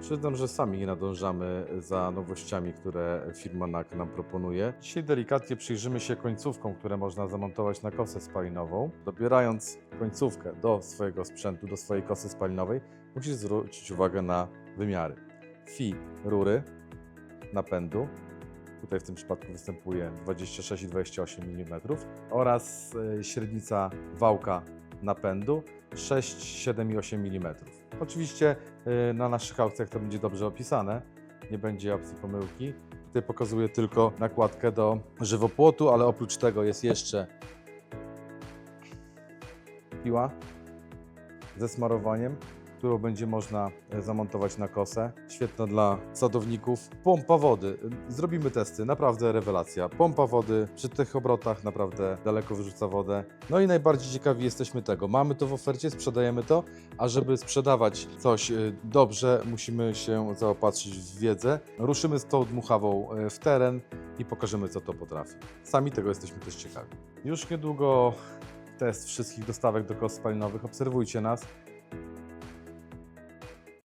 Przyznam, że sami nie nadążamy za nowościami, które firma NAK nam proponuje. Dzisiaj delikatnie przyjrzymy się końcówkom, które można zamontować na kosę spalinową. Dobierając końcówkę do swojego sprzętu, do swojej kosy spalinowej, musisz zwrócić uwagę na wymiary. Fi rury napędu, tutaj w tym przypadku występuje 26 i 28 mm oraz e, średnica wałka napędu 6, 7 i 8 mm. Oczywiście y, na naszych aukcjach to będzie dobrze opisane, nie będzie opcji pomyłki. Tutaj pokazuję tylko nakładkę do żywopłotu, ale oprócz tego jest jeszcze piła ze smarowaniem, którą będzie można e, zamontować na kosę. Świetna dla sadowników. Pompa wody. Zrobimy testy, naprawdę rewelacja. Pompa wody przy tych obrotach naprawdę daleko wyrzuca wodę. No i najbardziej ciekawi jesteśmy tego. Mamy to w ofercie, sprzedajemy to, a żeby sprzedawać coś y, dobrze, musimy się zaopatrzyć w wiedzę. Ruszymy z tą dmuchawą y, w teren i pokażemy, co to potrafi. Sami tego jesteśmy też ciekawi. Już niedługo test wszystkich dostawek do kos spalinowych. Obserwujcie nas.